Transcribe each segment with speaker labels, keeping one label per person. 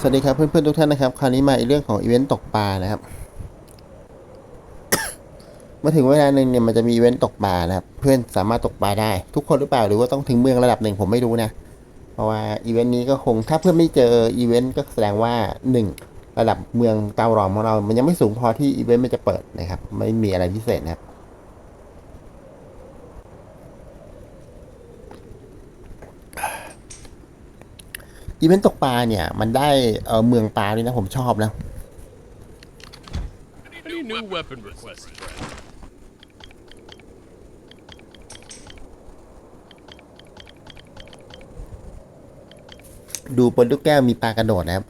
Speaker 1: สวัสดีครับเพื่อนๆทุกท่านนะครับ คราวนี้มาอีกเรื่องของอีเวนต์ตกปลานะครับเมาถึงเวลาหนึ่งเนี่ยมันจะมีอีเวนต์ตกปลานะครับ เพื่อนสามารถตกปลาได้ ทุกคนหรือเปล่าหรือว่าต้องถึงเมืองระดับหนึ่งผมไม่รู้นะเพราะว่าอีเวนต์นี้ก็คงถ้าเพื่อนไม่เจออีเวนต์ก็แสดงว่าหนึ่งระดับเมืองเตารอมของเรา มันยังไม่สูงพอที่อีเวนต์มันจะเปิดนะครับ ไม่มีอะไรพิเศษนะครับ อีเวนต์ตกปลาเนี่ย มันได้เออเมืองปลาด้วยนะ ผมชอบนะ
Speaker 2: Any new weapon requests, friend?
Speaker 1: ดูบนลูกแก้วมีปลากระโดดนะครับ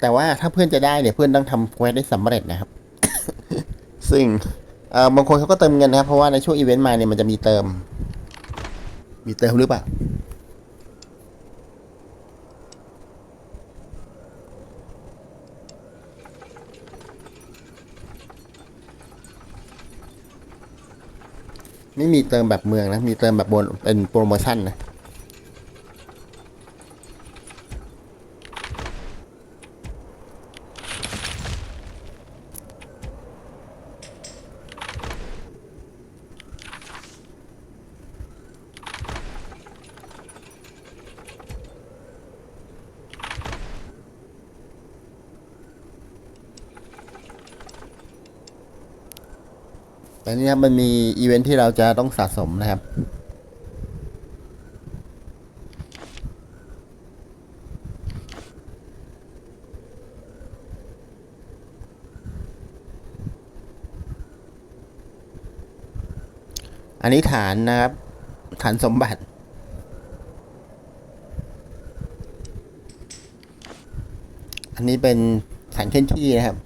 Speaker 1: แต่ว่าถ้าเพื่อนจะได้เนี่ยเพื่อนต้องทำเควสได้สำเร็จนะครับ ซึ่งเอ่อบางคนเขาก็เติมเงินนะครับ เพราะว่าในช่วงอีเวนต์มาเนี่ยมันจะมีเติม มีเติมหรือเปล่า ไม่มีเติมแบบเมืองนะ มีเติมแบบบนเป็นโปรโมชั่นนะ ตอนนี้ครับมันมีอีเวนท์ที่เราจะต้องสะสมนะครับ อันนี้ฐานนะครับ ฐานสมบัติอันนี้เป็นฐานเคลื่อนที่นะครับ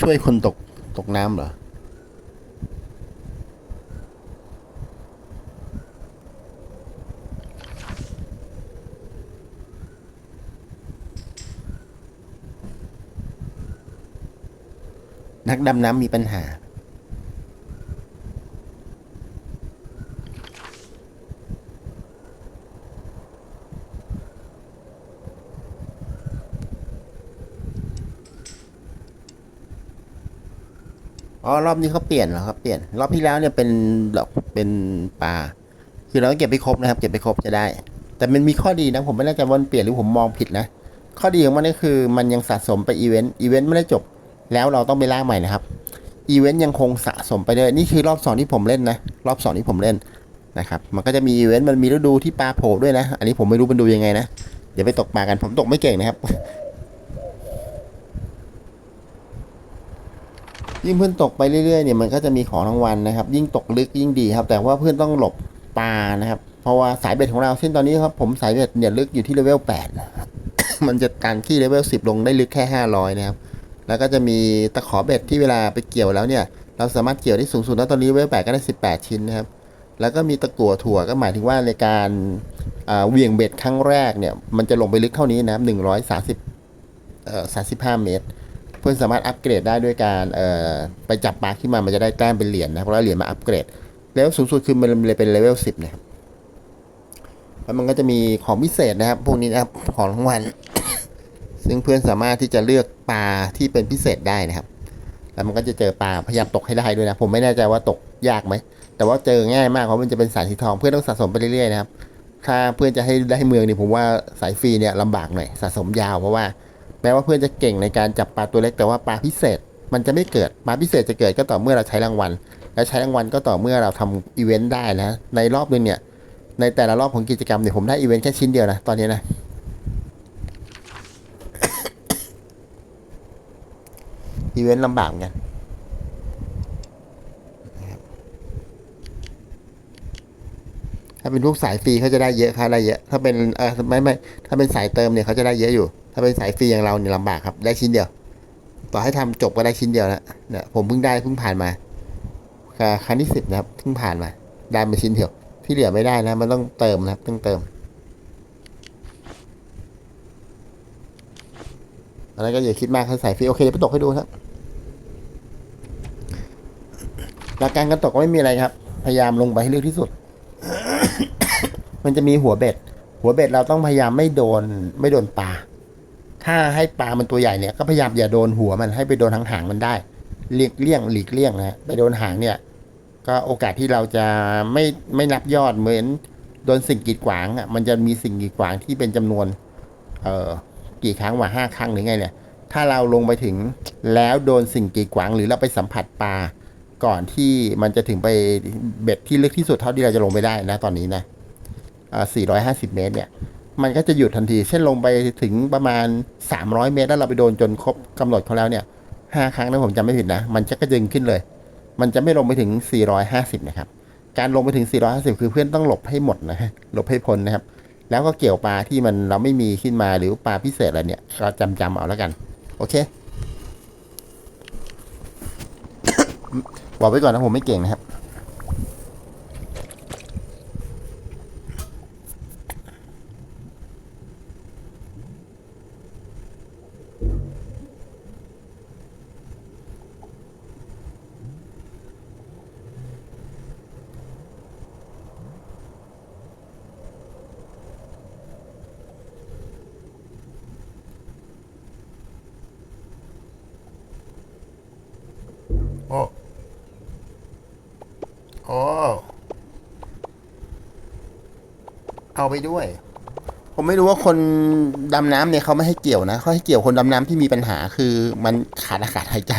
Speaker 1: ช่วยคนตกตกน้ำเหรอ นักดำน้ำมีปัญหา อ๋อรอบนี้เขาเปลี่ยนเหรอครับเปลี่ยนรอบที่แล้วเนี่ยเป็นดอกเป็นปลาคือเราต้องเก็บไปครบนะครับ เก็บไปครบจะได้ แต่มันมีข้อดีนะผมไม่แน่ใจว่ามันเปลี่ยนหรือผมมองผิดนะ ข้อดีของมันก็คือมันยังสะสมไปอีเวนต์อีเวนต์ไม่ได้จบ แล้วเราต้องไปล่าใหม่นะครับอีเวนต์ยังคงสะสมไปเรื่อยนี่คือรอบสองที่ผมเล่นนะรอบสองที่ผมเล่นนะครับมันก็จะมีอีเวนต์มันมีฤดูที่ปลาโผล่ด้วยนะ อันนี้ผมไม่รู้มันดูยังไงนะเดี๋ยวไปตกปลากันผมตกไม่เก่งนะครับ ยิ่งเพื่อนตกไปเรื่อยๆเนี่ยมันก็จะมีของรางวัลนะครับ ยิ่งตกลึกยิ่งดีครับ แต่ว่าเพื่อนต้องหลบปลานะครับ เพราะว่าสายเบ็ดของเราเช่นตอนนี้ครับผมสายเบ็ดเนี่ยลึกอยู่ที่เลเวลแปดมันจะการขี้เลเวลสิบลงได้ลึกแค่ห้าร้อยนะครับ แล้วก็จะมีตะขอเบ็ดที่เวลาไปเกี่ยวแล้วเนี่ย เราสามารถเกี่ยวได้สูงสุดแล้วตอนนี้เลเวลแปดก็ได้สิบแปดชิ้นนะครับ แล้วก็มีตะกั่วถั่วก็หมายถึงว่าในการอ่าเวี่ยงเบ็ดครั้งแรกเนี่ยมันจะลงไปลึกเท่านี้นะครับหนึ่งร้อยสาสิบเอ่อสาสิบห้าเมตร เพื่อนสามารถอัปเกรดได้ด้วยการเอ่อไปจับปลาขึ้นมามันจะได้แต้มเป็นเหรียญนะเพราะว่าเหรียญมาอัปเกรดแล้วสูงสุดคือมันเลยเป็นเลเวลสิบนะครับแล้วมันก็จะมีของพิเศษนะครับ พวกนี้นะครับของรางวัลซึ่งเพื่อนสามารถที่จะเลือกปลาที่เป็นพิเศษได้นะครับ แล้วมันก็จะเจอปลาพยายามตกให้ได้ด้วยนะ ผมไม่แน่ใจว่าตกยากไหม แต่ว่าเจอง่ายมากเพราะมันจะเป็นสายสีทอง เพื่อนต้องสะสมไปเรื่อยๆนะครับ ถ้าเพื่อนจะให้ได้เมืองนี่ผมว่าสายฟรีเนี่ยลำบากหน่อยสะสมยาวเพราะว่า แม้ว่าเพื่อนจะเก่งในการจับปลาตัวเล็กแต่ว่าปลาพิเศษ มันจะไม่เกิดปลาพิเศษจะเกิดก็ต่อเมื่อเราใช้รางวัล และใช้รางวัลก็ต่อเมื่อเราทำอีเวนต์ได้นะในรอบนึงเนี่ยในแต่ละรอบของกิจกรรมเนี่ยผมได้อีเวนต์แค่ชิ้นเดียวนะตอนนี้นะอีเวนต์ลำบากเหมือนกันถ้าเป็นพวกสายฟรีเขาจะได้เยอะค่ะได้เยอะ ถ้าเป็นเออไม่ไม่ถ้าเป็นสายเติมเนี่ยเขาจะได้เยอะอยู่ ถ้าเป็นสายฟรีอย่างเราเนี่ยลำบากครับ ได้ชิ้นเดียว ต่อให้ทำจบก็ได้ชิ้นเดียวแล้วเนี่ยผมเพิ่งได้เพิ่งผ่านมาครั้งที่สิบนะครับเพิ่งผ่านมา ได้มาชิ้นเดียว ที่เหลือไม่ได้นะ มันต้องเติมนะครับต้องเติมอันนั้นก็อย่าคิดมากถ้าใส่ฟรีโอเคเดี๋ยวไปตกให้ดูครับหลักการการตกก็ไม่มีอะไรครับ พยายามลงไปให้เร็วที่สุด มันจะมีหัวเบ็ด หัวเบ็ดเราต้องพยายามไม่โดนไม่โดนปลา ถ้าให้ปลามันตัวใหญ่เนี่ยก็พยายามอย่าโดนหัวมันให้ไปโดนหางหางมันได้เลี่ยงเลี่ยงหลีกเลี่ยงนะฮะไปโดนหางเนี่ย ก็โอกาสที่เราจะไม่ไม่นับยอดเหมือนโดนสิ่งกีดขวางอะมันจะมีสิ่งกีดขวางที่เป็นจำนวน เอ่อกี่ครั้งว่าห้าครั้งหรือไงเนี่ย ถ้าเราลงไปถึงแล้วโดนสิ่งกีดขวางหรือเราไปสัมผัสปลาก่อนที่มันจะถึงไปเบ็ดที่ลึกที่สุดเท่าที่เราจะลงไปได้นะตอนนี้นะอ่อ450 เมตรเนี่ย มันก็จะหยุดทันที เช่นลงไปถึงประมาณ 300 เมตร แล้วเราไปโดนจนครบกำหนดเขาแล้วเนี่ยห้าครั้งนะผมจำไม่ผิดนะ มันจะกระดึงขึ้นเลย มันจะไม่ลงไปถึง 450 นะครับ การลงไปถึง 450 คือเพื่อนต้องหลบให้หมดนะฮะหลบให้พ้นนะครับ แล้วก็เกี่ยวปลาที่มันเราไม่มีขึ้นมาหรือปลาพิเศษอะไรเนี่ยเราจำจำเอาแล้วกัน โอเค บอกไว้ก่อนนะผมไม่เก่งนะครับ โอ้ โอ้เอาไปด้วย ผมไม่รู้ว่าคนดำน้ำเนี่ยเขาไม่ให้เกี่ยวนะเขาให้เกี่ยวคนดำน้ำที่มีปัญหาคือมันขาดอากาศหายใจ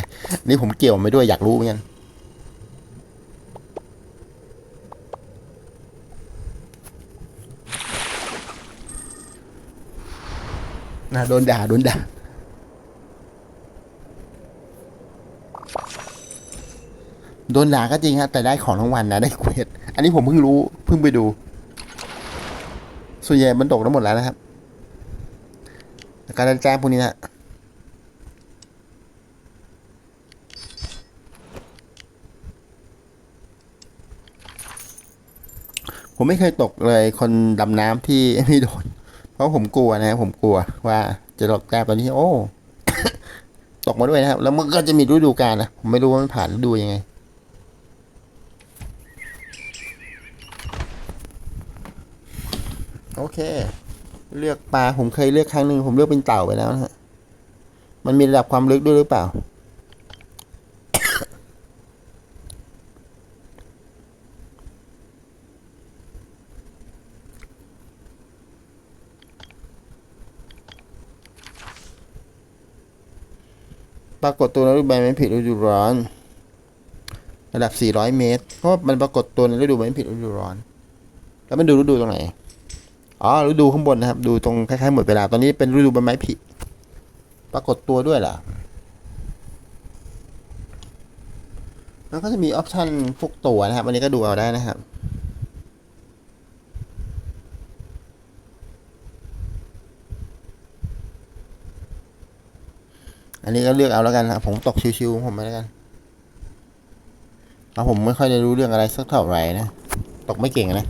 Speaker 1: นี่ผมเกี่ยวไปด้วยอยากรู้เหมือนกันนะโดนด่าโดนด่า โดนด่าก็จริงฮะแต่ได้ของรางวัลนะได้เควสอันนี้ผมเพิ่งรู้เพิ่งไปดู ส่วนใหญ่มันตกทั้งหมดแล้วนะครับ การแจ้งพวกนี้นะผมไม่เคยตกเลยคนดำน้ำที่ไม่โดน เพราะผมกลัวนะผมกลัวว่าจะตกแต้ตอนนี้ โอ้ ตกมาด้วยนะครับ แล้วมันก็จะมีฤดูกาลนะผมไม่รู้ว่ามันผ่านฤดูยังไง โอเค เลือกปลาผมเคยเลือกครั้งหนึ่งผมเลือกเป็นเต่าไปแล้วนะฮะ มันมีระดับความลึกด้วยหรือเปล่า ปรากฏตัวในฤดูใบไม้ผลิฤดูร้อน ระดับ 400 เมตร เพราะมันปรากฏตัวในฤดูใบไม้ผลิฤดูร้อน แล้วมันดูฤดูตรงไหน อ๋อฤดูข้างบนนะครับ ดูตรงคล้ายๆหมดเวลา ตอนนี้เป็นฤดูใบไม้ผลิปรากฏตัวด้วยเหรอแล้วก็จะมีออปชันพวกตัวนะครับ อันนี้ก็ดูเอาได้นะครับอันนี้ก็เลือกเอาแล้วกันนะครับผมตกชิวๆของผมไปแล้วกันเพราะผมไม่ค่อยได้รู้เรื่องอะไรสักเท่าไหร่นะ ตกไม่เก่งนะ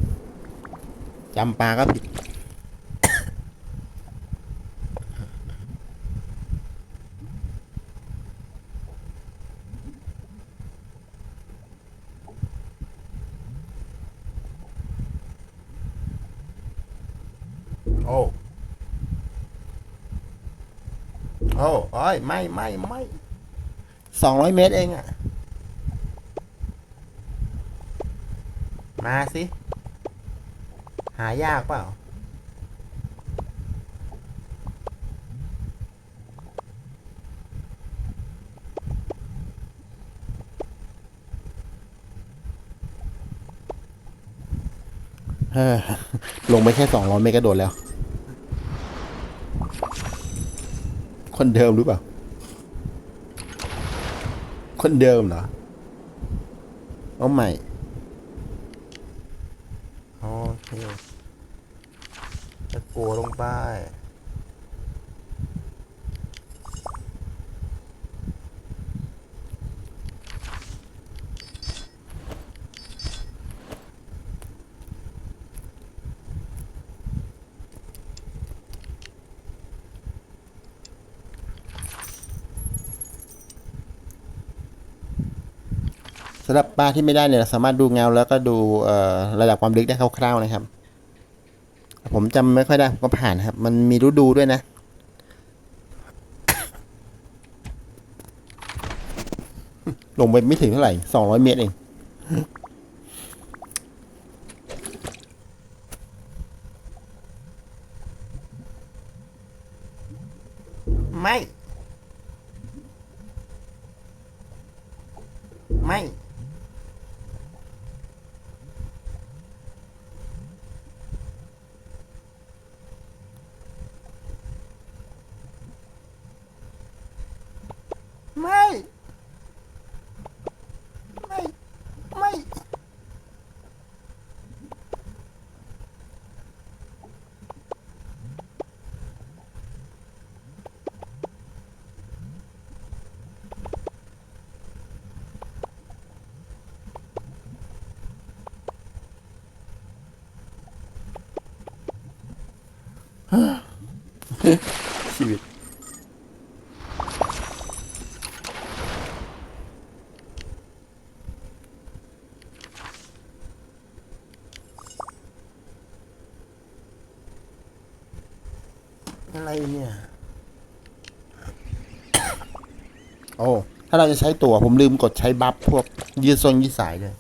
Speaker 1: จำปลาก็ผิด โอ้ โอ้โอ้ยไม่ไม่ไม่สองร้อยเมตรเองอะมาสิ หายากเปล่า เออ ลงไปแค่สองร้อยเมตรก็โดดแล้ว คนเดิมหรือเปล่า คนเดิมเหรอ เอาใหม่ โอเคจะกลัวลงไป สำหรับปลาที่ไม่ได้เนี่ยเราสามารถดูเงาแล้วก็ดูระดับความลึกได้คร่าวๆนะครับ ผมจำไม่ค่อยได้ผมก็ผ่านครับ มันมีฤดูด้วยนะ ลงไปไม่ถึงเท่าไหร่สองร้อยเมตรเองไม่ ไม่ ไม่ ไม่ ชีวิต อะไรเนี่ย โอ้ ถ้าเราจะใช้ตั๋วผมลืมกดใช้บัฟพวกยืดทรงยืดสายเลย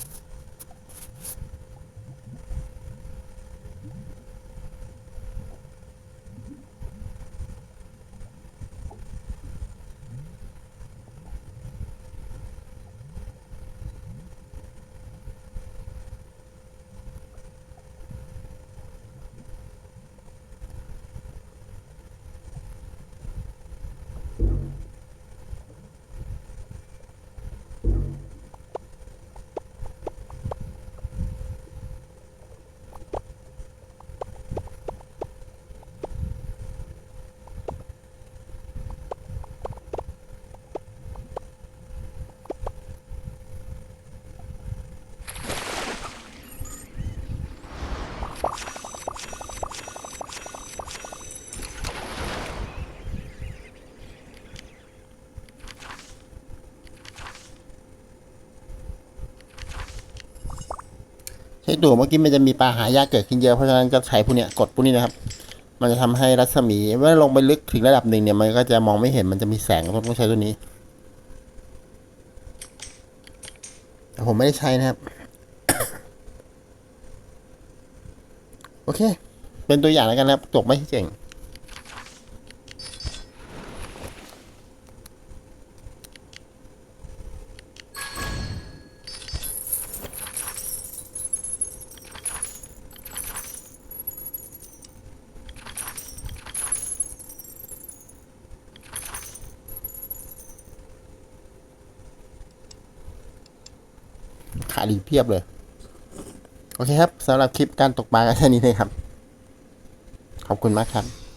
Speaker 1: ตัวเมื่อกี้มันจะมีปลาหายากเกิดขึ้นเยอะเพราะฉะนั้นก็ใช้พวกเนี้ยกดพวกนี้นะครับ มันจะทำให้รัศมีเมื่อลงไปลึกถึงระดับหนึ่งเนี่ยมันก็จะมองไม่เห็นมันจะมีแสงต้องใช้ตัวนี้แต่ผมไม่ได้ใช้นะครับ โอเค เป็นตัวอย่างแล้วกันนะครับตกไม่เก่ง ขาดีเพียบเลย โอเคครับสำหรับคลิปการตกปลาก็แค่นี้เลยครับ ขอบคุณมากครับ